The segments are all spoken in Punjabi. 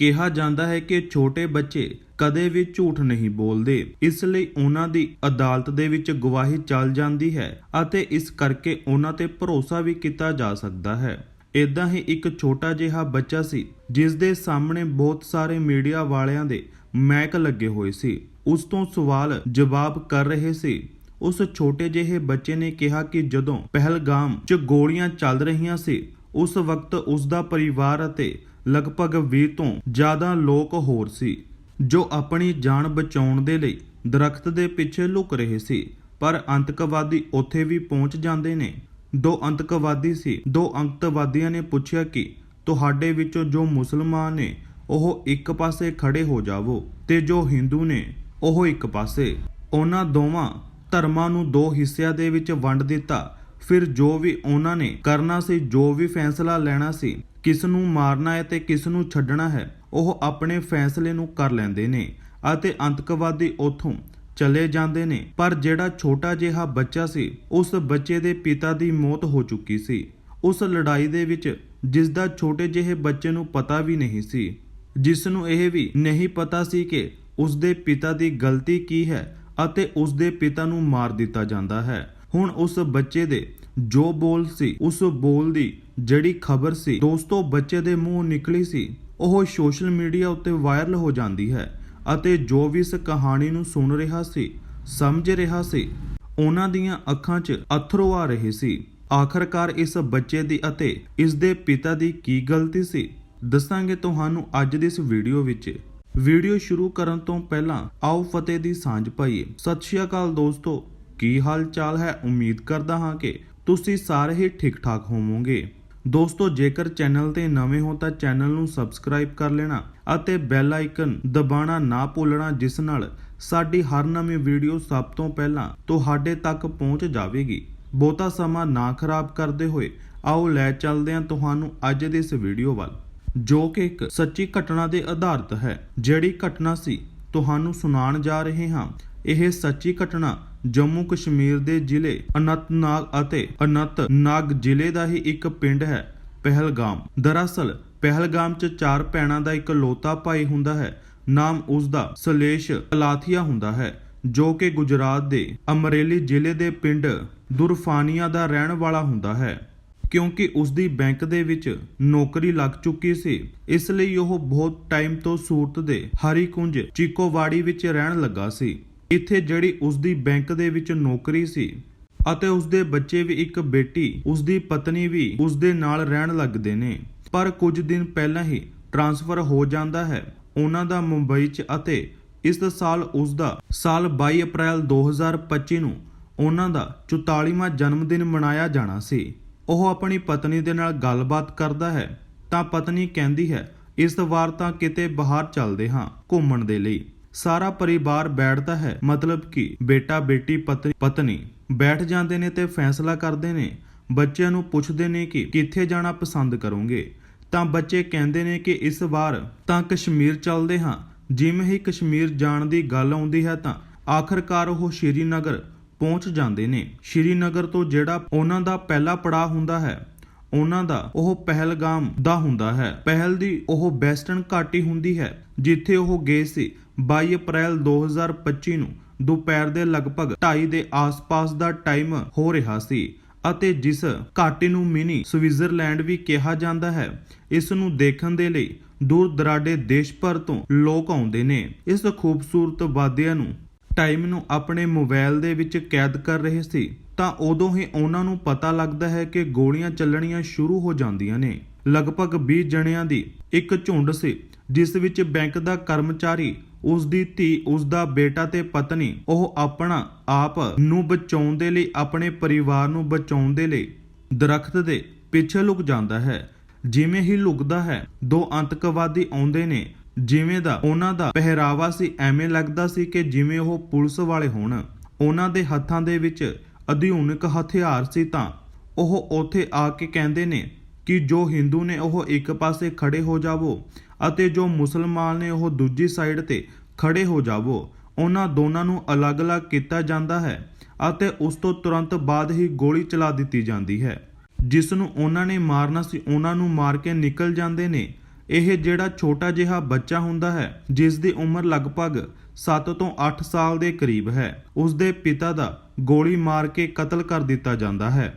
ਕਿਹਾ ਜਾਂਦਾ ਹੈ ਕਿ ਛੋਟੇ ਬੱਚੇ ਕਦੇ ਵੀ ਝੂਠ ਨਹੀਂ ਬੋਲਦੇ। ਇਸ ਲਈ ਉਹਨਾਂ ਦੀ ਅਦਾਲਤ ਦੇ ਵਿੱਚ ਗਵਾਹੀ ਚੱਲ ਜਾਂਦੀ ਹੈ ਅਤੇ ਇਸ ਕਰਕੇ ਉਹਨਾਂ ਤੇ ਭਰੋਸਾ ਵੀ ਕੀਤਾ ਜਾ ਸਕਦਾ ਹੈ। ਇਦਾਂ ਹੀ ਇੱਕ ਛੋਟਾ ਜਿਹਾ ਬੱਚਾ ਸੀ ਜਿਸ ਦੇ ਸਾਹਮਣੇ ਬਹੁਤ ਸਾਰੇ ਮੀਡੀਆ ਵਾਲਿਆਂ ਦੇ ਮੈਕ ਲੱਗੇ ਹੋਏ ਸੀ। ਉਸ ਤੋਂ ਸਵਾਲ ਜਵਾਬ ਕਰ ਰਹੇ ਸੀ। ਉਸ ਛੋਟੇ ਜਿਹੇ ਬੱਚੇ ਨੇ ਕਿਹਾ ਕਿ ਜਦੋਂ ਪਹਿਲਗਾਮ 'ਚ ਗੋਲੀਆਂ ਚੱਲ ਰਹੀਆਂ ਸੀ, ਉਸ ਵਕਤ ਉਸ ਦਾ ਪਰਿਵਾਰ ਅਤੇ ਲਗਭਗ 20 ਤੋਂ ਜ਼ਿਆਦਾ ਲੋਕ ਹੋਰ ਸੀ, ਜੋ ਆਪਣੀ ਜਾਨ ਬਚਾਉਣ ਦੇ ਲਈ ਦਰਖਤ ਦੇ ਪਿੱਛੇ ਲੁਕ ਰਹੇ ਸੀ। ਪਰ ਅੰਤਕਵਾਦੀ ਉੱਥੇ ਵੀ ਪਹੁੰਚ ਜਾਂਦੇ ਨੇ। ਦੋ ਅੰਤਕਵਾਦੀ ਸੀ। ਦੋ ਅੰਤਵਾਦੀਆਂ ਨੇ ਪੁੱਛਿਆ ਕਿ ਤੁਹਾਡੇ ਵਿੱਚੋਂ ਜੋ ਮੁਸਲਮਾਨ ਨੇ, ਉਹ ਇੱਕ ਪਾਸੇ ਖੜੇ ਹੋ ਜਾਵੋ ਤੇ ਜੋ ਹਿੰਦੂ ਨੇ, ਉਹ ਇੱਕ ਪਾਸੇ। ਉਹਨਾਂ ਦੋਵਾਂ ਧਰਮਾਂ ਨੂੰ ਦੋ ਹਿੱਸਿਆਂ ਦੇ ਵਿੱਚ ਵੰਡ ਦਿੱਤਾ। ਫਿਰ ਜੋ ਵੀ ਉਹਨਾਂ ਨੇ ਕਰਨਾ ਸੀ, ਜੋ ਵੀ ਫੈਸਲਾ ਲੈਣਾ ਸੀ ਕਿਸ ਨੂੰ ਮਾਰਨਾ ਹੈ ਤੇ ਕਿਸ ਨੂੰ ਛੱਡਣਾ ਹੈ, ਉਹ ਆਪਣੇ ਫੈਸਲੇ ਨੂੰ ਕਰ ਲੈਂਦੇ ਨੇ ਅਤੇ ਅੰਤਕਵਾਦੀ ਉਥੋਂ ਚਲੇ ਜਾਂਦੇ ਨੇ। ਪਰ ਜਿਹੜਾ ਛੋਟਾ ਜਿਹਾ ਬੱਚਾ ਸੀ, ਉਸ ਬੱਚੇ ਦੇ ਪਿਤਾ ਦੀ ਮੌਤ ਹੋ ਚੁੱਕੀ ਸੀ। ਉਸ ਲੜਾਈ ਦੇ ਵਿੱਚ ਜਿਸ ਦਾ ਛੋਟੇ ਜਿਹੇ ਬੱਚੇ ਨੂੰ ਪਤਾ ਵੀ ਨਹੀਂ ਸੀ, ਜਿਸ ਨੂੰ ਇਹ ਵੀ ਨਹੀਂ ਪਤਾ ਸੀ ਕਿ ਉਸ ਦੇ ਪਿਤਾ ਦੀ ਗਲਤੀ ਕੀ ਹੈ ਅਤੇ ਉਸ ਦੇ ਪਿਤਾ ਨੂੰ ਮਾਰ ਦਿੱਤਾ ਜਾਂਦਾ ਹੈ। ਹੁਣ ਉਸ ਬੱਚੇ ਦੇ ਜੋ ਬੋਲ ਸੀ, ਉਸ ਬੋਲ ਦੀ ਜਿਹੜੀ ਖਬਰ ਸੀ, ਦੋਸਤੋ ਬੱਚੇ ਦੇ ਮੂੰਹ ਨਿਕਲੀ ਸੀ, ਉਹ ਸੋਸ਼ਲ ਮੀਡੀਆ ਉੱਤੇ ਵਾਇਰਲ ਹੋ ਜਾਂਦੀ ਹੈ ਅਤੇ ਜੋ ਵੀ ਇਸ ਕਹਾਣੀ ਨੂੰ ਸੁਣ ਰਿਹਾ ਸੀ, ਸਮਝ ਰਿਹਾ ਸੀ, ਉਹਨਾਂ ਦੀਆਂ ਅੱਖਾਂ 'ਚ ਅਥਰੂ ਆ ਰਹੇ ਸੀ। ਆਖਰਕਾਰ ਇਸ ਬੱਚੇ ਦੀ ਅਤੇ ਇਸ ਦੇ ਪਿਤਾ ਦੀ ਕੀ ਗਲਤੀ ਸੀ? ਦੱਸਾਂਗੇ ਤੁਹਾਨੂੰ ਅੱਜ ਦੀ ਇਸ ਵੀਡੀਓ ਵਿੱਚ। ਵੀਡੀਓ ਸ਼ੁਰੂ ਕਰਨ ਤੋਂ ਪਹਿਲਾਂ ਆਓ ਫਤਿਹ ਦੀ ਸਾਂਝ ਪਾਈਏ। ਸਤਿ ਸ਼੍ਰੀ ਅਕਾਲ ਦੋਸਤੋ, ਕੀ ਹਾਲ ਚਾਲ ਹੈ? ਉਮੀਦ ਕਰਦਾ ਹਾਂ ਕਿ ਤੁਸੀਂ ਸਾਰੇ ਹੀ ਠੀਕ ਠਾਕ ਹੋਵੋਗੇ। ਦੋਸਤੋ, ਜੇਕਰ ਚੈਨਲ ਤੇ ਨਵੇਂ ਹੋ ਤਾਂ ਚੈਨਲ ਨੂੰ ਸਬਸਕ੍ਰਾਈਬ ਕਰ ਲੈਣਾ ਅਤੇ ਬੈਲ ਆਈਕਨ ਦਬਾਉਣਾ ਨਾ ਭੁੱਲਣਾ, ਜਿਸ ਨਾਲ ਸਾਡੀ ਹਰ ਨਵੀਂ ਵੀਡੀਓ ਸਭ ਤੋਂ ਪਹਿਲਾਂ ਤੁਹਾਡੇ ਤੱਕ ਪਹੁੰਚ ਜਾਵੇਗੀ। ਬਹੁਤਾ ਸਮਾਂ ਨਾ ਖਰਾਬ ਕਰਦੇ ਹੋਏ, ਆਓ ਲੈ ਚੱਲਦੇ ਹਾਂ ਤੁਹਾਨੂੰ ਅੱਜ ਦੀ ਇਸ ਵੀਡੀਓ ਵੱਲ, ਜੋ ਕਿ ਇੱਕ ਸੱਚੀ ਘਟਨਾ ਦੇ ਆਧਾਰਿਤ ਹੈ, ਜਿਹੜੀ ਘਟਨਾ ਸੀ, ਤੁਹਾਨੂੰ ਸੁਣਾਉਣ ਜਾ ਰਹੇ ਹਾਂ। ਇਹ ਸੱਚੀ ਘਟਨਾ ਜੰਮੂ ਕਸ਼ਮੀਰ ਦੇ ਜ਼ਿਲ੍ਹੇ ਅਨੰਤਨਾਗ ਅਤੇ ਅਨੰਤਨਾਗ ਜ਼ਿਲ੍ਹੇ ਦਾ ਹੀ ਇੱਕ ਪਿੰਡ ਹੈ, ਪਹਿਲਗਾਮ। ਦਰਅਸਲ, ਪਹਿਲਗਾਮ 'ਚ ਚਾਰ ਭੈਣਾਂ ਦਾ ਇੱਕ ਲੋਤਾ ਭਾਈ ਹੁੰਦਾ ਹੈ, ਨਾਮ ਉਸ ਦਾ ਸਲੇਸ਼ ਕਲਾਥੀਆ ਹੁੰਦਾ ਹੈ, ਜੋ ਕਿ ਗੁਜਰਾਤ ਦੇ ਅਮਰੇਲੀ ਜ਼ਿਲ੍ਹੇ ਦੇ ਪਿੰਡ ਦੁਰਫਾਨੀਆ ਦਾ ਰਹਿਣ ਵਾਲਾ ਹੁੰਦਾ ਹੈ। ਕਿਉਂਕਿ ਉਸ ਦੀ ਬੈਂਕ ਦੇ ਵਿੱਚ ਨੌਕਰੀ ਲੱਗ ਚੁੱਕੀ ਸੀ, ਇਸ ਲਈ ਉਹ ਬਹੁਤ ਟਾਈਮ ਤੋਂ ਸੂਰਤ ਦੇ ਹਰੀਕੁੰਜ ਚੀਕੋਵਾੜੀ ਵਿੱਚ ਰਹਿਣ ਲੱਗਾ ਸੀ। ਇੱਥੇ ਜਿਹੜੀ ਉਸ ਦੀ ਬੈਂਕ ਦੇ ਵਿੱਚ ਨੌਕਰੀ ਸੀ ਅਤੇ ਉਸ ਦੇ ਬੱਚੇ ਵੀ ਇੱਕ ਬੇਟੀ ਉਸ ਦੀ ਪਤਨੀ ਵੀ ਉਸ ਦੇ ਨਾਲ ਰਹਿਣ ਲੱਗਦੇ ਨੇ। ਪਰ ਕੁਝ ਦਿਨ ਪਹਿਲਾਂ ਹੀ ਟ੍ਰਾਂਸਫਰ ਹੋ ਜਾਂਦਾ ਹੈ। ਉਹਨਾਂ ਦਾ ਮੁੰਬਈ 'ਚ ਅਤੇ ਇਸ ਸਾਲ ਉਸ ਦਾ ਸਾਲ 22 ਅਪ੍ਰੈਲ 2025 ਨੂੰ ਉਹਨਾਂ ਦਾ 44ਵਾਂ ਜਨਮ ਦਿਨ ਮਨਾਇਆ ਜਾਣਾ ਸੀ। ਉਹ ਆਪਣੀ ਪਤਨੀ ਦੇ ਨਾਲ ਗੱਲਬਾਤ ਕਰਦਾ ਹੈ ਤਾਂ ਪਤਨੀ ਕਹਿੰਦੀ ਹੈ, ਇਸ ਵਾਰ ਤਾਂ ਕਿਤੇ ਬਾਹਰ ਚੱਲਦੇ ਹਾਂ, ਘੁੰਮਣ ਦੇ ਲਈ। ਸਾਰਾ ਪਰਿਵਾਰ ਬੈਠਦਾ ਹੈ। ਮਤਲਬ ਕਿ ਬੇਟਾ, ਬੇਟੀ, ਪਤਨੀ ਪਤਨੀ ਬੈਠ ਜਾਂਦੇ ਨੇ ਤੇ ਫੈਸਲਾ ਕਰਦੇ ਨੇ। ਬੱਚਿਆਂ ਨੂੰ ਪੁੱਛਦੇ ਨੇ ਕਿ ਕਿੱਥੇ ਜਾਣਾ ਪਸੰਦ ਕਰੋਗੇ। ਤਾਂ ਬੱਚੇ ਕਹਿੰਦੇ ਨੇ ਕਿ ਇਸ ਵਾਰ ਤਾਂ ਕਸ਼ਮੀਰ ਚੱਲਦੇ ਹਾਂ। ਜਿਵੇਂ ਹੀ ਕਸ਼ਮੀਰ ਜਾਣ ਦੀ ਗੱਲ ਆਉਂਦੀ ਹੈ ਤਾਂ ਆਖਰਕਾਰ ਉਹ ਸ਼੍ਰੀਨਗਰ ਪਹੁੰਚ ਜਾਂਦੇ ਨੇ। ਸ਼੍ਰੀਨਗਰ ਤੋਂ ਜਿਹੜਾ ਉਹਨਾਂ ਦਾ ਪਹਿਲਾ ਪੜਾਅ ਹੁੰਦਾ ਹੈ, ਉਹਨਾਂ ਦਾ ਉਹ ਪਹਿਲਗਾਮ ਦਾ ਹੁੰਦਾ ਹੈ। ਪਹਿਲ ਦੀ ਉਹ ਵੈਸਟਰਨ ਘਾਟੀ ਹੁੰਦੀ ਹੈ, ਜਿੱਥੇ ਉਹ ਗਏ ਸੀ। 22 ਅਪ੍ਰੈਲ 2025 ਨੂੰ ਦੁਪਹਿਰ ਦੇ ਲਗਭਗ 2:30 ਦੇ ਆਸ-ਪਾਸ ਦਾ ਟਾਈਮ ਹੋ ਰਿਹਾ ਸੀ ਅਤੇ ਜਿਸ ਘਾਟੀ ਨੂੰ ਮਿਨੀ ਸਵਿਟਜ਼ਰਲੈਂਡ ਵੀ ਕਿਹਾ ਜਾਂਦਾ ਹੈ, ਇਸ ਨੂੰ ਦੇਖਣ ਦੇ ਲਈ ਦੂਰ ਦਰਾਡੇ ਦੇਸ਼ ਭਰ ਤੋਂ ਲੋਕ ਆਉਂਦੇ ਨੇ। ਇਸ ਖੂਬਸੂਰਤ ਵਾਦੀਆਂ ਨੂੰ ਟਾਈਮ ਨੂੰ ਆਪਣੇ ਮੋਬਾਈਲ ਦੇ ਵਿੱਚ ਕੈਦ ਕਰ ਰਹੇ ਸੀ, ਤਾਂ ਉਦੋਂ ਹੀ ਉਹਨਾਂ ਨੂੰ ਪਤਾ ਲੱਗਦਾ ਹੈ ਕਿ ਗੋਲੀਆਂ ਚੱਲਣੀਆਂ ਸ਼ੁਰੂ ਹੋ ਜਾਂਦੀਆਂ ਨੇ। ਲਗਭਗ 20 ਜਣਿਆਂ ਦੀ ਇੱਕ ਝੁੰਡ ਸੀ। ਜਿਸ ਵਿੱਚ ਬੈਂਕ ਦਾ ਕਰਮਚਾਰੀ, ਉਸ ਦੀ ਧੀ, ਉਸ ਦਾ ਬੇਟਾ ਤੇ ਪਤਨੀ, ਉਹ ਆਪਣਾ ਆਪ ਨੂੰ ਬਚਾਉਣ ਦੇ ਲਈ, ਆਪਣੇ ਪਰਿਵਾਰ ਨੂੰ ਬਚਾਉਣ ਦੇ ਲਈ ਦਰਖਤ ਦੇ ਪਿੱਛੇ ਲੁਕ ਜਾਂਦਾ ਹੈ। ਜਿਵੇਂ ਹੀ ਲੁਕਦਾ ਹੈ, ਦੋ ਅੰਤਕਵਾਦੀ ਆਉਂਦੇ ਨੇ। ਜਿਵੇਂ ਦਾ ਉਹਨਾਂ ਦਾ ਪਹਿਰਾਵਾ ਸੀ, ਐਵੇਂ ਲੱਗਦਾ ਸੀ ਕਿ ਜਿਵੇਂ ਉਹ ਪੁਲਿਸ ਵਾਲੇ ਹੋਣ। ਉਹਨਾਂ ਦੇ ਹੱਥਾਂ ਦੇ ਵਿੱਚ ਅਧਿਉਨਿਕ ਹਥਿਆਰ ਸੀ ਤਾਂ ਉਹ ਉੱਥੇ ਆ ਕੇ ਕਹਿੰਦੇ ਨੇ ਕਿ ਜੋ ਹਿੰਦੂ ਨੇ ਉਹ ਇੱਕ ਪਾਸੇ ਖੜੇ ਹੋ ਜਾਵੋ ਅਤੇ ਜੋ ਮੁਸਲਮਾਨ ਨੇ ਉਹ ਦੂਜੀ ਸਾਈਡ ਤੇ ਖੜੇ ਹੋ ਜਾਵੋ, ਉਹਨਾਂ ਦੋਨਾਂ ਨੂੰ ਅਲੱਗ-ਅਲੱਗ ਕੀਤਾ ਜਾਂਦਾ ਹੈ ਅਤੇ ਉਸ ਤੋਂ ਤੁਰੰਤ ਬਾਅਦ ਹੀ ਗੋਲੀ ਚਲਾ ਦਿੱਤੀ ਜਾਂਦੀ ਹੈ। ਜਿਸ ਨੂੰ ਉਹਨਾਂ ਨੇ ਮਾਰਨਾ ਸੀ, ਉਹਨਾਂ ਨੂੰ ਮਾਰ ਕੇ ਨਿਕਲ ਜਾਂਦੇ ਨੇ। ਇਹ ਜਿਹੜਾ ਛੋਟਾ ਜਿਹਾ ਬੱਚਾ ਹੁੰਦਾ ਹੈ, ਜਿਸ ਦੀ ਉਮਰ ਲਗਭਗ 7 ਤੋਂ 8 ਸਾਲ ਦੇ ਕਰੀਬ ਹੈ, ਉਸ ਦੇ ਪਿਤਾ ਦਾ ਗੋਲੀ ਮਾਰ ਕੇ ਕਤਲ ਕਰ ਦਿੱਤਾ ਜਾਂਦਾ ਹੈ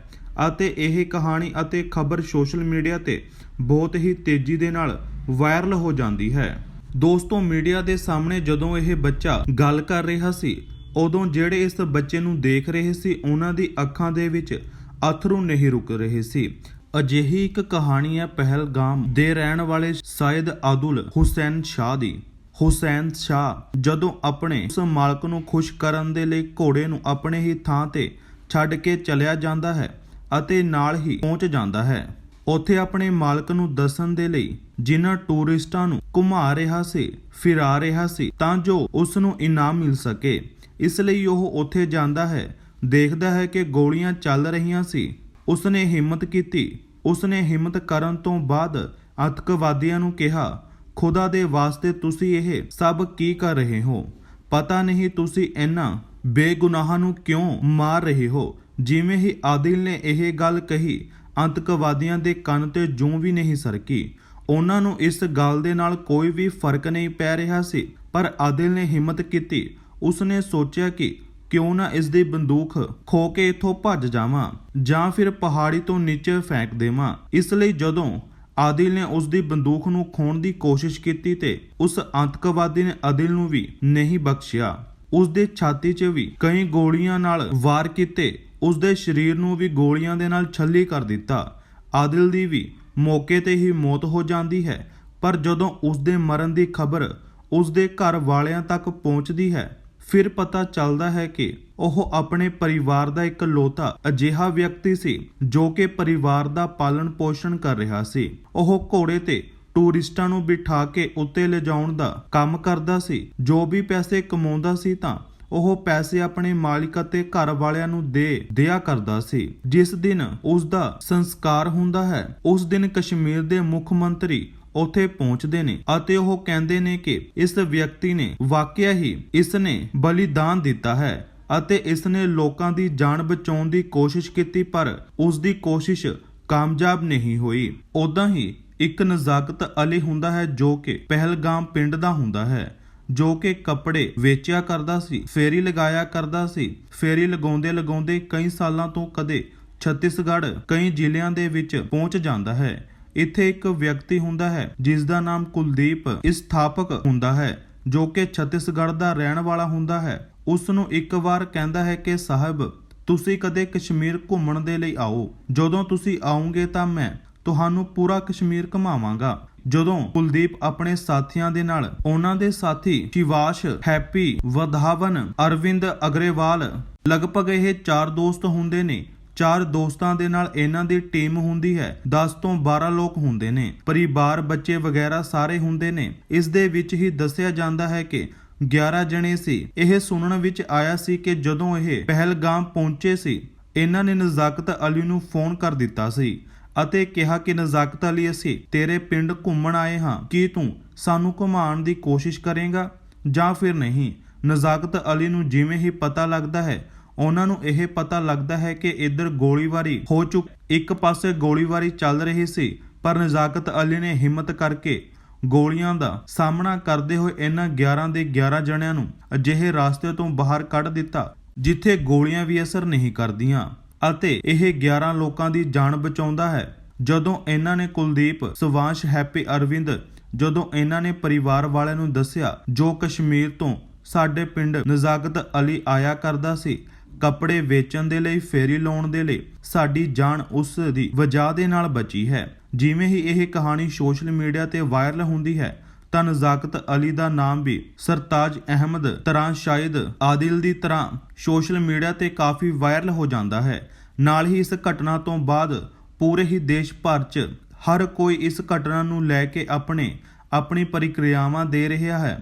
ਅਤੇ ਇਹ ਕਹਾਣੀ ਅਤੇ ਖਬਰ ਸੋਸ਼ਲ ਮੀਡੀਆ ਤੇ ਬਹੁਤ ਹੀ ਤੇਜ਼ੀ ਦੇ ਨਾਲ ਵਾਇਰਲ ਹੋ ਜਾਂਦੀ ਹੈ। ਦੋਸਤੋ, ਮੀਡੀਆ ਦੇ ਸਾਹਮਣੇ ਜਦੋਂ ਇਹ ਬੱਚਾ ਗੱਲ ਕਰ ਰਿਹਾ ਸੀ, ਉਦੋਂ ਜਿਹੜੇ ਇਸ ਬੱਚੇ ਨੂੰ ਦੇਖ ਰਹੇ ਸੀ, ਉਹਨਾਂ ਦੀ ਅੱਖਾਂ ਦੇ ਵਿੱਚ ਅਥਰੂ ਨਹੀਂ ਰੁਕ ਰਹੇ ਸੀ। ਅਜਿਹੀ ਇੱਕ ਕਹਾਣੀ ਹੈ ਪਹਿਲਗਾਮ ਦੇ ਰਹਿਣ ਵਾਲੇ ਸਾਇਦ ਆਦੁਲ ਹੁਸੈਨ ਸ਼ਾਹ ਦੀ। ਹੁਸੈਨ ਸ਼ਾਹ ਜਦੋਂ ਆਪਣੇ ਉਸ ਮਾਲਕ ਨੂੰ ਖੁਸ਼ ਕਰਨ ਦੇ ਲਈ ਘੋੜੇ ਨੂੰ ਆਪਣੇ ਹੀ ਥਾਂ ਤੇ ਛੱਡ ਕੇ ਚਲਿਆ ਜਾਂਦਾ ਹੈ ਅਤੇ ਨਾਲ ਹੀ ਪਹੁੰਚ ਜਾਂਦਾ ਹੈ। ਉੱਥੇ ਆਪਣੇ ਮਾਲਕ ਨੂੰ ਦੱਸਣ ਦੇ ਲਈ ਜਿਨ੍ਹਾਂ ਟੂਰਿਸਟਾਂ ਨੂੰ ਘੁਮਾ ਰਿਹਾ ਸੀ, ਫਿਰਾ ਰਿਹਾ ਸੀ, ਤਾਂ ਜੋ ਉਸ ਨੂੰ ਇਨਾਮ ਮਿਲ ਸਕੇ। ਇਸ ਲਈ ਉਹ ਉੱਥੇ ਜਾਂਦਾ ਹੈ, ਦੇਖਦਾ ਹੈ ਕਿ ਗੋਲੀਆਂ ਚੱਲ ਰਹੀਆਂ ਸੀ। ਉਸਨੇ ਹਿੰਮਤ ਕੀਤੀ। ਉਸਨੇ ਹਿੰਮਤ ਕਰਨ ਤੋਂ ਬਾਅਦ ਅਤਕਵਾਦੀਆਂ ਨੂੰ ਕਿਹਾ, ਖੁਦਾ ਦੇ ਵਾਸਤੇ ਤੁਸੀਂ ਇਹ ਸਭ ਕੀ ਕਰ ਰਹੇ ਹੋ? ਪਤਾ ਨਹੀਂ ਤੁਸੀਂ ਇਹਨਾਂ ਬੇਗੁਨਾਹਾਂ ਨੂੰ ਕਿਉਂ ਮਾਰ ਰਹੇ ਹੋ? ਜਿਵੇਂ ਹੀ ਆਦਿਲ ਨੇ ਇਹ ਗੱਲ ਕਹੀ ਅੰਤਕਵਾਦੀਆਂ ਦੇ ਕੰਨ ਤੇ ਜੂੰ ਵੀ ਨਹੀਂ ਸਰਕੀ। ਉਹਨਾਂ ਨੂੰ ਇਸ ਗੱਲ ਦੇ ਨਾਲ ਕੋਈ ਵੀ ਫ਼ਰਕ ਨਹੀਂ ਪੈ ਰਿਹਾ ਸੀ, ਪਰ ਆਦਿਲ ਨੇ ਹਿੰਮਤ ਕੀਤੀ। ਉਸਨੇ ਸੋਚਿਆ ਕਿ ਕਿਉਂ ਨਾ ਇਸ ਦੀ ਬੰਦੂਕ ਖੋ ਕੇ ਇਥੋਂ ਭੱਜ ਜਾਵਾਂ ਜਾਂ ਫਿਰ ਪਹਾੜੀ ਤੋਂ ਨੀਚੇ ਫੈਂਕ ਦੇਵਾਂ। ਇਸ ਲਈ ਜਦੋਂ ਆਦਿਲ ਨੇ ਉਸ ਦੀ ਬੰਦੂਕ ਨੂੰ ਖੋਣ ਦੀ ਕੋਸ਼ਿਸ਼ ਕੀਤੀ ਤੇ ਉਸ ਅੰਤਕਵਾਦੀ ਨੇ ਆਦਿਲ ਨੂੰ ਵੀ ਨਹੀਂ ਬਖਸ਼ਿਆ। ਉਸ ਦੇ ਛਾਤੀ 'ਚ ਵੀ ਕਈ ਗੋਲੀਆਂ ਨਾਲ ਵਾਰ ਕੀਤੇ। ਉਸ ਦੇ ਸਰੀਰ ਨੂੰ ਵੀ ਗੋਲੀਆਂ ਦੇ ਨਾਲ ਛੱਲੀ ਕਰ ਦਿੱਤਾ। ਆਦਿਲ ਦੀ ਵੀ ਮੌਕੇ ਤੇ ਹੀ ਮੌਤ ਹੋ ਜਾਂਦੀ ਹੈ, ਪਰ ਜਦੋਂ ਉਸ ਦੇ ਮਰਨ ਦੀ ਖਬਰ ਉਸ ਦੇ ਘਰ ਵਾਲਿਆਂ ਤੱਕ ਪਹੁੰਚਦੀ ਹੈ, ਫਿਰ ਪਤਾ ਚੱਲਦਾ ਹੈ ਕਿ ਉਹ ਆਪਣੇ ਪਰਿਵਾਰ ਦਾ ਇੱਕ ਲੋਤਾ ਅਜਿਹਾ ਵਿਅਕਤੀ ਸੀ ਜੋ ਕਿ ਪਰਿਵਾਰ ਦਾ ਪਾਲਣ ਪੋਸ਼ਣ ਕਰ ਰਿਹਾ ਸੀ। ਉਹ ਘੋੜੇ ਤੇ ਟੂਰਿਸਟਾਂ ਨੂੰ ਬਿਠਾ ਕੇ ਉੱਤੇ ਲਿਜਾਉਣ ਦਾ ਕੰਮ ਕਰਦਾ ਸੀ। ਜੋ ਵੀ ਪੈਸੇ ਕਮਾਉਂਦਾ ਸੀ ਤਾਂ ਉਹ ਪੈਸੇ ਆਪਣੇ ਮਾਲਿਕ ਅਤੇ ਘਰ ਵਾਲਿਆਂ ਨੂੰ ਦੇ ਦਿਆ ਕਰਦਾ ਸੀ। ਜਿਸ ਦਿਨ ਉਸ ਦਾ ਸੰਸਕਾਰ ਹੁੰਦਾ ਹੈ, ਉਸ ਦਿਨ ਕਸ਼ਮੀਰ ਦੇ ਮੁੱਖ ਮੰਤਰੀ ਉੱਥੇ ਪਹੁੰਚਦੇ ਨੇ ਅਤੇ ਉਹ ਕਹਿੰਦੇ ਨੇ ਕਿ ਇਸ ਵਿਅਕਤੀ ਨੇ ਵਾਕਿਆ ਹੀ ਇਸ ਨੇ ਬਲੀਦਾਨ ਦਿੱਤਾ ਹੈ ਅਤੇ ਇਸ ਨੇ ਲੋਕਾਂ ਦੀ ਜਾਨ ਬਚਾਉਣ ਦੀ ਕੋਸ਼ਿਸ਼ ਕੀਤੀ, ਪਰ ਉਸ ਦੀ ਕੋਸ਼ਿਸ਼ ਕਾਮਯਾਬ ਨਹੀਂ ਹੋਈ। ਉਦਾਂ ਹੀ ਇੱਕ ਨਜ਼ਾਕਤ ਅਲੀ ਹੁੰਦਾ ਹੈ ਜੋ ਕਿ ਪਹਿਲਗਾਮ ਪਿੰਡ ਦਾ ਹੁੰਦਾ ਹੈ। ਜੋ ਕਿ ਕੱਪੜੇ ਵੇਚਿਆ ਕਰਦਾ ਸੀ, ਫੇਰੀ ਲਗਾਇਆ ਕਰਦਾ ਸੀ। ਫੇਰੀ ਲਗਾਉਂਦੇ ਲਗਾਉਂਦੇ ਕਈ ਸਾਲਾਂ ਤੋਂ ਕਦੇ ਛੱਤੀਸਗੜ੍ਹ, ਕਈ ਜ਼ਿਲ੍ਹਿਆਂ ਦੇ ਵਿੱਚ ਪਹੁੰਚ ਜਾਂਦਾ ਹੈ। ਇੱਥੇ ਇੱਕ ਵਿਅਕਤੀ ਹੁੰਦਾ ਹੈ ਜਿਸ ਦਾ ਨਾਮ ਕੁਲਦੀਪ ਸਥਾਪਕ ਹੁੰਦਾ ਹੈ, ਜੋ ਕਿ ਛੱਤੀਸਗੜ੍ਹ ਦਾ ਰਹਿਣ ਵਾਲਾ ਹੁੰਦਾ ਹੈ। ਉਸ ਨੂੰ ਇੱਕ ਵਾਰ ਕਹਿੰਦਾ ਹੈ ਕਿ, ਸਾਹਿਬ, ਤੁਸੀਂ ਕਦੇ ਕਸ਼ਮੀਰ ਘੁੰਮਣ ਦੇ ਲਈ ਆਓ। ਜਦੋਂ ਤੁਸੀਂ ਆਓਗੇ ਤਾਂ ਮੈਂ ਤੁਹਾਨੂੰ ਪੂਰਾ ਕਸ਼ਮੀਰ ਘੁਮਾਵਾਂਗਾ। ਜਦੋਂ ਕੁਲਦੀਪ ਆਪਣੇ ਸਾਥੀਆਂ ਦੇ ਨਾਲ, ਉਹਨਾਂ ਦੇ ਸਾਥੀ ਸ਼ਿਵਾਸ਼, ਹੈਪੀ, ਵਧਾਵਨ, ਅਰਵਿੰਦ ਅਗਰੇਵਾਲ ਲਗਭਗ ਇਹ ਚਾਰ ਦੋਸਤ ਹੁੰਦੇ ਨੇ। ਚਾਰ ਦੋਸਤਾਂ ਦੇ ਨਾਲ ਇਹਨਾਂ ਦੀ ਟੀਮ ਹੁੰਦੀ ਹੈ। 10 ਤੋਂ 12 ਲੋਕ ਹੁੰਦੇ ਨੇ। ਪਰਿਵਾਰ, ਬੱਚੇ ਵਗੈਰਾ ਸਾਰੇ ਹੁੰਦੇ ਨੇ। ਇਸ ਦੇ ਵਿੱਚ ਹੀ ਦੱਸਿਆ ਜਾਂਦਾ ਹੈ ਕਿ 11 ਜਣੇ ਸੀ। ਇਹ ਸੁਣਨ ਵਿੱਚ ਆਇਆ ਸੀ ਕਿ ਜਦੋਂ ਇਹ ਪਹਿਲਗਾਮ ਪਹੁੰਚੇ ਸੀ, ਇਹਨਾਂ ਨੇ ਨਜ਼ਾਕਤ ਅਲੀ ਨੂੰ ਫੋਨ ਕਰ ਦਿੱਤਾ ਸੀ। ਅਤੇ ਕਿਹਾ ਕਿ ਨਜ਼ਾਕਤ ਅਲੀ ਅਸੀਂ ਤੇਰੇ ਪਿੰਡ ਘੁੰਮਣ ਆਏ ਹਾਂ। ਕੀ ਤੂੰ ਸਾਨੂੰ ਘੁਮਾਉਣ ਦੀ ਕੋਸ਼ਿਸ਼ ਕਰੇਗਾ? ਜਾਂ ਫਿਰ ਨਹੀਂ? ਨਜ਼ਾਕਤ ਅਲੀ ਨੂੰ ਜਿਵੇਂ ਹੀ ਪਤਾ ਲੱਗਦਾ ਹੈ, ਉਹਨਾਂ ਨੂੰ ਇਹ ਪਤਾ ਲੱਗਦਾ ਹੈ ਕਿ ਇੱਧਰ ਗੋਲੀਬਾਰੀ ਹੋ ਚੁੱਕ, ਇੱਕ ਪਾਸੇ ਗੋਲੀਬਾਰੀ ਚੱਲ ਰਹੀ ਸੀ, ਪਰ ਨਜ਼ਾਕਤ ਅਲੀ ਨੇ ਹਿੰਮਤ ਕਰਕੇ ਗੋਲੀਆਂ ਦਾ ਸਾਹਮਣਾ ਕਰਦੇ ਹੋਏ ਇਹਨਾਂ 11 ਦੇ 11 ਜਣਿਆਂ ਨੂੰ ਅਜਿਹੇ ਰਾਸਤੇ ਤੋਂ ਬਾਹਰ ਕੱਢ ਦਿੱਤਾ, ਜਿੱਥੇ ਗੋਲੀਆਂ ਵੀ ਅਸਰ ਨਹੀਂ ਕਰਦੀਆਂ। ਅਤੇ ਇਹ 11 ਲੋਕਾਂ ਦੀ ਜਾਨ ਬਚਾਉਂਦਾ ਹੈ। ਜਦੋਂ ਇਹਨਾਂ ਨੇ ਕੁਲਦੀਪ ਸੁਵਾਂਸ਼ ਹੈਪੀ, ਅਰਵਿੰਦ, ਜਦੋਂ ਇਹਨਾਂ ਨੇ ਪਰਿਵਾਰ ਵਾਲਿਆਂ ਨੂੰ ਦੱਸਿਆ, ਜੋ ਕਸ਼ਮੀਰ ਤੋਂ ਸਾਡੇ ਪਿੰਡ ਨਜ਼ਾਕਤ ਅਲੀ ਆਇਆ ਕਰਦਾ ਸੀ, ਕੱਪੜੇ ਵੇਚਣ ਦੇ ਲਈ, ਫੇਰੀ ਲਾਉਣ ਦੇ ਲਈ, ਸਾਡੀ ਜਾਨ ਉਸ ਦੀ ਵਜ੍ਹਾ ਦੇ ਨਾਲ ਬਚੀ ਹੈ। ਜਿਵੇਂ ਹੀ ਇਹ ਕਹਾਣੀ ਸੋਸ਼ਲ ਮੀਡੀਆ ਤੇ ਵਾਇਰਲ ਹੁੰਦੀ ਹੈ ਤਾਂ ਨਜ਼ਾਕਤ ਅਲੀ ਦਾ ਨਾਮ ਵੀ ਸਰਤਾਜ ਅਹਿਮਦ ਤਰ੍ਹਾਂ ਸ਼ਾਇਦ ਆਦਿਲ ਦੀ ਤਰ੍ਹਾਂ ਸੋਸ਼ਲ ਮੀਡੀਆ ਤੇ ਕਾਫੀ ਵਾਇਰਲ ਹੋ ਜਾਂਦਾ ਹੈ। ਨਾਲ ਹੀ ਇਸ ਘਟਨਾ ਤੋਂ ਬਾਅਦ ਪੂਰੇ ਹੀ ਦੇਸ਼ ਭਰ 'ਚ ਹਰ ਕੋਈ ਇਸ ਘਟਨਾ ਨੂੰ ਲੈ ਕੇ ਆਪਣੇ, ਆਪਣੀ ਪ੍ਰਕਿਰਿਆਵਾਂ ਦੇ ਰਿਹਾ ਹੈ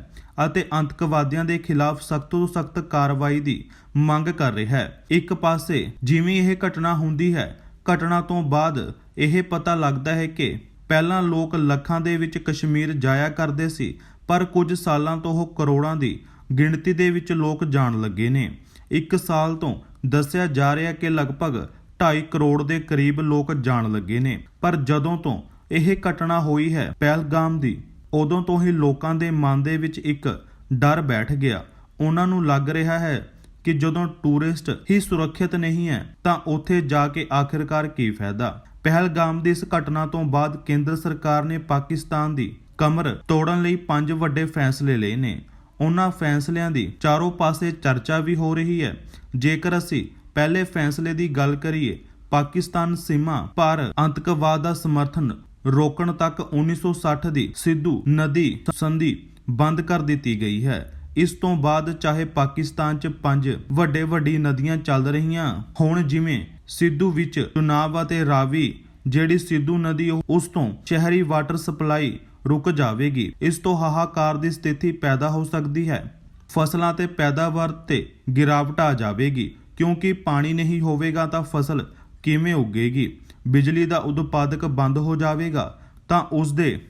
ਅਤੇ ਅੰਤਕਵਾਦੀਆਂ ਦੇ ਖਿਲਾਫ ਸਖਤ ਤੋਂ ਸਖਤ ਕਾਰਵਾਈ ਦੀ ਮੰਗ ਕਰ ਰਿਹਾ ਹੈ। ਇੱਕ ਪਾਸੇ ਜਿਵੇਂ ਇਹ ਘਟਨਾ ਹੁੰਦੀ ਹੈ, ਘਟਨਾ ਤੋਂ ਬਾਅਦ ਇਹ ਪਤਾ ਲੱਗਦਾ ਹੈ ਕਿ ਪਹਿਲਾਂ ਲੋਕ ਲੱਖਾਂ ਦੇ ਵਿੱਚ ਕਸ਼ਮੀਰ ਜਾਇਆ ਕਰਦੇ ਸੀ, ਪਰ ਕੁਝ ਸਾਲਾਂ ਤੋਂ ਉਹ ਕਰੋੜਾਂ ਦੀ ਗਿਣਤੀ ਦੇ ਵਿੱਚ ਲੋਕ ਜਾਣ ਲੱਗੇ ਨੇ। ਇੱਕ ਸਾਲ ਤੋਂ ਦੱਸਿਆ ਜਾ ਰਿਹਾ ਕਿ ਲਗਭਗ 2.5 ਕਰੋੜ ਦੇ ਕਰੀਬ ਲੋਕ ਜਾਣ ਲੱਗੇ ਨੇ, ਪਰ ਜਦੋਂ ਤੋਂ ਇਹ ਘਟਨਾ ਹੋਈ ਹੈ, ਪਹਿਲਗਾਮ ਦੀ, ਉਦੋਂ ਤੋਂ ਹੀ ਲੋਕਾਂ ਦੇ ਮਨ ਦੇ ਵਿੱਚ ਇੱਕ ਡਰ ਬੈਠ ਗਿਆ। ਉਹਨਾਂ ਨੂੰ ਲੱਗ ਰਿਹਾ ਹੈ ਕਿ ਜਦੋਂ ਟੂਰਿਸਟ ਹੀ ਸੁਰੱਖਿਅਤ ਨਹੀਂ ਹੈ, ਤਾਂ ਉੱਥੇ ਜਾ ਕੇ ਆਖਿਰਕਾਰ ਕੀ ਫਾਇਦਾ? ਪਹਿਲਗਾਮ ਦੀ ਇਸ ਘਟਨਾ ਤੋਂ ਬਾਅਦ ਕੇਂਦਰ ਸਰਕਾਰ ਨੇ ਪਾਕਿਸਤਾਨ ਦੀ ਕਮਰ ਤੋੜਨ ਲਈ ਪੰਜ ਵੱਡੇ ਫੈਸਲੇ ਲਏ ਨੇ। ਉਹਨਾਂ ਫੈਸਲਿਆਂ ਦੀ ਚਾਰੋਂ ਪਾਸੇ ਚਰਚਾ ਵੀ ਹੋ ਰਹੀ ਹੈ। ਜੇਕਰ ਅਸੀਂ ਪਹਿਲੇ ਫੈਸਲੇ ਦੀ ਗੱਲ ਕਰੀਏ, ਪਾਕਿਸਤਾਨ ਸੀਮਾ ਪਰ ਅੰਤਕਵਾਦ ਦਾ ਸਮਰਥਨ ਰੋਕਣ ਤੱਕ 1960 ਦੀ ਸਿੱਧੂ ਨਦੀ ਸੰਧੀ ਬੰਦ ਕਰ ਦਿੱਤੀ ਗਈ ਹੈ। ਇਸ ਤੋਂ ਬਾਅਦ ਚਾਹੇ ਪਾਕਿਸਤਾਨ 'ਚ ਪੰਜ ਵੱਡੇ ਵੱਡੀ ਨਦੀਆਂ ਚੱਲ ਰਹੀਆਂ ਹੁਣ, ਜਿਵੇਂ ਸਿੱਧੂ ਵਿੱਚ ਚੁਨਾਵ ਅਤੇ ਰਾਵੀ, ਜਿਹੜੀ ਸਿੱਧੂ ਨਦੀ ਉਹ- ਉਸ ਤੋਂ ਸ਼ਹਿਰੀ ਵਾਟਰ ਸਪਲਾਈ ਰੁਕ ਜਾਵੇਗੀ। ਇਸ ਤੋਂ ਹਾਹਾਕਾਰ ਦੀ ਸਥਿਤੀ ਪੈਦਾ ਹੋ ਸਕਦੀ ਹੈ। ਫਸਲਾਂ ਤੇ ਪੈਦਾਵਾਰ ਤੇ ਗਿਰਾਵਟ ਆ ਜਾਵੇਗੀ। ਕਿਉਂਕਿ ਪਾਣੀ ਨਹੀਂ ਹੋਵੇਗਾ ਤਾਂ ਫਸਲ ਕਿਵੇਂ ਉੱਗੇਗੀ? ਬਿਜਲੀ ਦਾ ਉਤਪਾਦਕ ਬੰਦ ਹੋ ਜਾਵੇਗਾ ਤਾਂ ਉਸ ਦੇ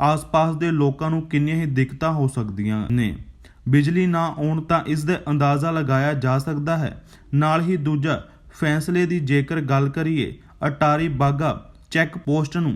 ਆਸ-ਪਾਸ ਦੇ ਲੋਕਾਂ ਨੂੰ ਕਿੰਨੀਆਂ ਹੀ ਦਿੱਕਤਾਂ ਹੋ ਸਕਦੀਆਂ ਨੇ। ਬਿਜਲੀ ਨਾ ਆਉਣ ਤਾਂ ਇਸ ਦਾ ਅੰਦਾਜ਼ਾ ਲਗਾਇਆ ਜਾ ਸਕਦਾ ਹੈ। ਨਾਲ ਹੀ ਦੂਜਾ ਫੈਸਲੇ ਦੀ ਜੇਕਰ ਗੱਲ ਕਰੀਏ, ਅਟਾਰੀ ਬਾਗਾ ਚੈੱਕ ਪੋਸਟ ਨੂੰ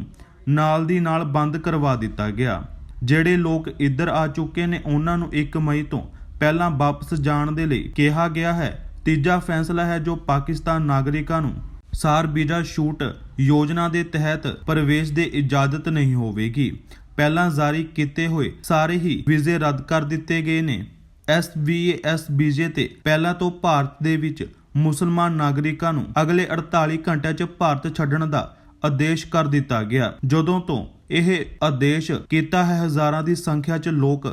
ਨਾਲ ਦੀ ਨਾਲ ਬੰਦ ਕਰਵਾ ਦਿੱਤਾ ਗਿਆ, ਜਿਹੜੇ ਲੋਕ ਇੱਧਰ ਆ ਚੁੱਕੇ ਨੇ, ਉਹਨਾਂ ਨੂੰ 1 ਮਈ ਤੋਂ ਪਹਿਲਾਂ ਵਾਪਸ ਜਾਣ ਦੇ ਲਈ ਕਿਹਾ ਗਿਆ ਹੈ। ਤੀਜਾ ਫੈਸਲਾ ਹੈ ਜੋ ਪਾਕਿਸਤਾਨ ਨਾਗਰਿਕਾਂ ਨੂੰ ਸਾਰ ਵੀਜ਼ਾ ਸ਼ੂਟ ਯੋਜਨਾ ਦੇ ਤਹਿਤ ਪ੍ਰਵੇਸ਼ ਦੇ ਇਜਾਜ਼ਤ ਨਹੀਂ ਹੋਵੇਗੀ। ਪਹਿਲਾਂ ਜਾਰੀ ਕੀਤੇ ਹੋਏ ਸਾਰੇ ਹੀ ਵੀਜ਼ੇ ਰੱਦ ਕਰ ਦਿੱਤੇ ਗਏ ਨੇ। ਐਸਵੀਐਸ ਵੀਜ਼ੇ ਤੇ ਪਹਿਲਾਂ ਤੋਂ ਭਾਰਤ ਦੇ ਵਿੱਚ ਮੁਸਲਮਾਨ ਨਾਗਰਿਕਾਂ ਨੂੰ ਅਗਲੇ 48 ਘੰਟਿਆਂ 'ਚ ਭਾਰਤ ਛੱਡਣ ਦਾ ਆਦੇਸ਼ ਕਰ ਦਿੱਤਾ ਗਿਆ। ਜਦੋਂ ਤੋਂ ਇਹ ਆਦੇਸ਼ ਕੀਤਾ ਹੈ, ਹਜ਼ਾਰਾਂ ਦੀ ਸੰਖਿਆ 'ਚ ਲੋਕ,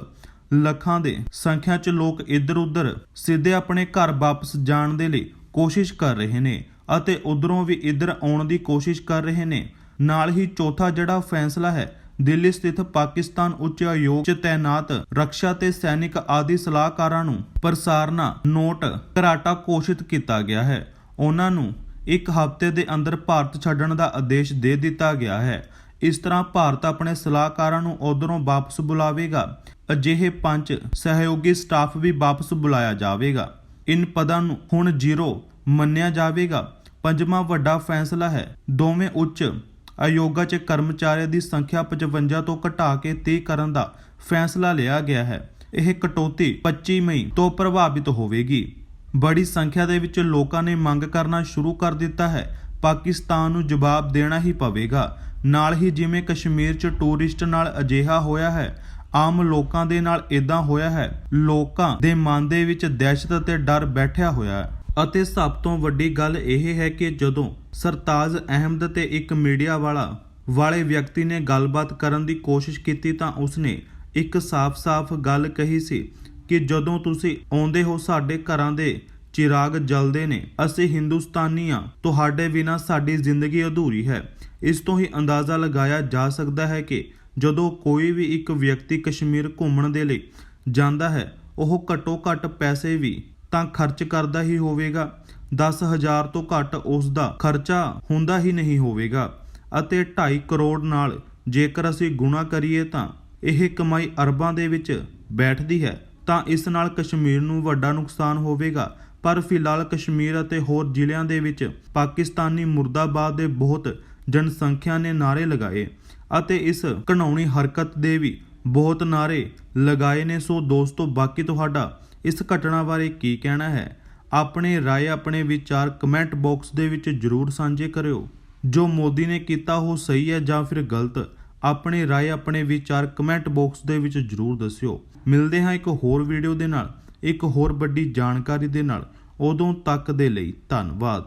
ਲੱਖਾਂ ਦੇ ਸੰਖਿਆ 'ਚ ਲੋਕ ਇੱਧਰ ਉੱਧਰ ਸਿੱਧੇ ਆਪਣੇ ਘਰ ਵਾਪਸ ਜਾਣ ਦੇ ਲਈ ਕੋਸ਼ਿਸ਼ ਕਰ ਰਹੇ ਨੇ ਅਤੇ ਉਧਰੋਂ ਵੀ ਇੱਧਰ ਆਉਣ ਦੀ ਕੋਸ਼ਿਸ਼ ਕਰ ਰਹੇ ਨੇ। ਨਾਲ ਹੀ ਚੌਥਾ ਜਿਹੜਾ ਫੈਸਲਾ ਹੈ ਦਿੱਲੀ ਸਥਿਤ ਪਾਕਿਸਤਾਨ ਉੱਚ ਆਯੋਗ 'ਚ ਤਾਇਨਾਤ ਰਕਸ਼ਾ ਤੇ ਸੈਨਿਕ ਆਦਿ ਸਲਾਹਕਾਰਾਂ ਨੂੰ ਪ੍ਰਸਾਰਨਾ ਨੋਟ ਘਰਾਟਾ ਘੋਸ਼ਿਤ ਕੀਤਾ ਗਿਆ ਹੈ। ਉਹਨਾਂ ਨੂੰ ਇੱਕ ਹਫ਼ਤੇ ਦੇ ਅੰਦਰ ਭਾਰਤ ਛੱਡਣ ਦਾ ਆਦੇਸ਼ ਦੇ ਦਿੱਤਾ ਗਿਆ ਹੈ। ਇਸ ਤਰ੍ਹਾਂ ਭਾਰਤ ਆਪਣੇ ਸਲਾਹਕਾਰਾਂ ਨੂੰ ਉਧਰੋਂ ਵਾਪਸ ਬੁਲਾਵੇਗਾ। ਅਜਿਹੇ ਪੰਜ ਸਹਿਯੋਗੀ ਸਟਾਫ ਵੀ ਵਾਪਸ ਬੁਲਾਇਆ ਜਾਵੇਗਾ। ਇਨ ਪਦਾਂ ਨੂੰ ਹੁਣ ਜ਼ੀਰੋ ਮੰਨਿਆ ਜਾਵੇਗਾ। ਪੰਜਵਾਂ ਵੱਡਾ ਫੈਸਲਾ ਹੈ, ਦੋਵੇਂ ਉੱਚ ਆਯੋਗਾ 'ਚ ਕਰਮਚਾਰੀਆਂ ਦੀ ਸੰਖਿਆ 55 ਤੋਂ ਘਟਾ ਕੇ 30 ਕਰਨ ਦਾ ਫੈਸਲਾ ਲਿਆ ਗਿਆ ਹੈ। ਇਹ ਕਟੌਤੀ 25 ਮਈ ਤੋਂ ਪ੍ਰਭਾਵਿਤ ਹੋਵੇਗੀ। ਬੜੀ ਸੰਖਿਆ ਦੇ ਵਿੱਚ ਲੋਕਾਂ ਨੇ ਮੰਗ ਕਰਨਾ ਸ਼ੁਰੂ ਕਰ ਦਿੱਤਾ ਹੈ। ਪਾਕਿਸਤਾਨ ਨੂੰ ਜਵਾਬ ਦੇਣਾ ਹੀ ਪਵੇਗਾ। ਨਾਲ ਹੀ ਜਿਵੇਂ ਕਸ਼ਮੀਰ 'ਚ ਟੂਰਿਸਟ ਨਾਲ ਅਜਿਹਾ ਹੋਇਆ ਹੈ, ਆਮ ਲੋਕਾਂ ਦੇ ਨਾਲ ਇਦਾਂ ਹੋਇਆ ਹੈ। ਲੋਕਾਂ ਦੇ ਮਨ ਦੇ ਵਿੱਚ ਦਹਿਸ਼ਤ ਅਤੇ ਡਰ ਬੈਠਿਆ ਹੋਇਆ ਹੈ। ਅਤੇ ਸਭ ਤੋਂ ਵੱਡੀ ਗੱਲ ਇਹ ਹੈ ਕਿ ਜਦੋਂ ਸਰਤਾਜ ਅਹਿਮਦ ਤੇ ਇੱਕ ਮੀਡੀਆ ਵਾਲਾ ਵਾਲੇ ਵਿਅਕਤੀ ਨੇ ਗੱਲਬਾਤ ਕਰਨ ਦੀ ਕੋਸ਼ਿਸ਼ ਕੀਤੀ ਤਾਂ ਉਸਨੇ ਇੱਕ ਸਾਫ਼-ਸਾਫ਼ ਗੱਲ ਕਹੀ ਸੀ ਕਿ ਜਦੋਂ ਤੁਸੀਂ ਆਉਂਦੇ ਹੋ ਸਾਡੇ ਘਰਾਂ ਦੇ ਚਿਰਾਗ ਜਲਦੇ ਨੇ, ਅਸੀਂ ਹਿੰਦੁਸਤਾਨੀ ਹਾਂ, ਤੁਹਾਡੇ ਬਿਨਾ ਸਾਡੀ ਜ਼ਿੰਦਗੀ ਅਧੂਰੀ ਹੈ। ਇਸ ਤੋਂ ਹੀ ਅੰਦਾਜ਼ਾ ਲਗਾਇਆ ਜਾ ਸਕਦਾ ਹੈ ਕਿ ਜਦੋਂ ਕੋਈ ਵੀ ਇੱਕ ਵਿਅਕਤੀ ਕਸ਼ਮੀਰ ਘੁੰਮਣ ਦੇ ਲਈ ਜਾਂਦਾ ਹੈ, ਉਹ ਘੱਟੋ ਘੱਟ ਪੈਸੇ ਵੀ ਤਾਂ ਖਰਚ ਕਰਦਾ ਹੀ ਹੋਵੇਗਾ। 10000 ਤੋਂ ਘੱਟ ਉਸ ਦਾ ਖਰਚਾ ਹੁੰਦਾ ਹੀ ਨਹੀਂ ਹੋਵੇਗਾ ਅਤੇ 2.5 ਕਰੋੜ ਨਾਲ ਜੇਕਰ ਅਸੀਂ ਗੁਣਾ ਕਰੀਏ ਤਾਂ ਇਹ ਕਮਾਈ ਅਰਬਾਂ ਦੇ ਵਿੱਚ ਬੈਠਦੀ ਹੈ, ਤਾਂ ਇਸ ਨਾਲ ਕਸ਼ਮੀਰ ਨੂੰ ਵੱਡਾ ਨੁਕਸਾਨ ਹੋਵੇਗਾ। ਪਰ ਫਿਲਹਾਲ ਕਸ਼ਮੀਰ ਅਤੇ ਹੋਰ ਜ਼ਿਲ੍ਹਿਆਂ ਦੇ ਵਿੱਚ ਪਾਕਿਸਤਾਨੀ ਮੁਰਦਾਬਾਦ ਦੇ ਬਹੁਤ ਜਨਸੰਖਿਆ ਨੇ ਨਾਰੇ ਲਗਾਏ ਅਤੇ ਇਸ ਘਣਾਉਣੀ ਹਰਕਤ ਦੇ ਵੀ ਬਹੁਤ ਨਾਰੇ ਲਗਾਏ ਨੇ। ਸੋ ਦੋਸਤੋ, ਬਾਕੀ ਤੁਹਾਡਾ ਇਸ ਘਟਨਾ ਬਾਰੇ ਕੀ ਕਹਿਣਾ ਹੈ? ਆਪਣੇ ਰਾਏ ਆਪਣੇ ਵਿਚਾਰ ਕਮੈਂਟ ਬਾਕਸ ਦੇ ਵਿੱਚ ਜਰੂਰ ਸਾਂਝੇ ਕਰਿਓ। ਜੋ ਮੋਦੀ ਨੇ ਕੀਤਾ ਉਹ ਸਹੀ ਹੈ ਜਾਂ ਫਿਰ ਗਲਤ, ਆਪਣੇ ਰਾਏ ਆਪਣੇ ਵਿਚਾਰ ਕਮੈਂਟ ਬਾਕਸ ਦੇ ਵਿੱਚ ਜਰੂਰ ਦੱਸਿਓ। ਮਿਲਦੇ ਹਾਂ ਇੱਕ ਹੋਰ ਵੀਡੀਓ ਦੇ ਨਾਲ, ਇੱਕ ਹੋਰ ਵੱਡੀ ਜਾਣਕਾਰੀ ਦੇ ਨਾਲ। ਉਦੋਂ ਤੱਕ ਦੇ ਲਈ ਧੰਨਵਾਦ।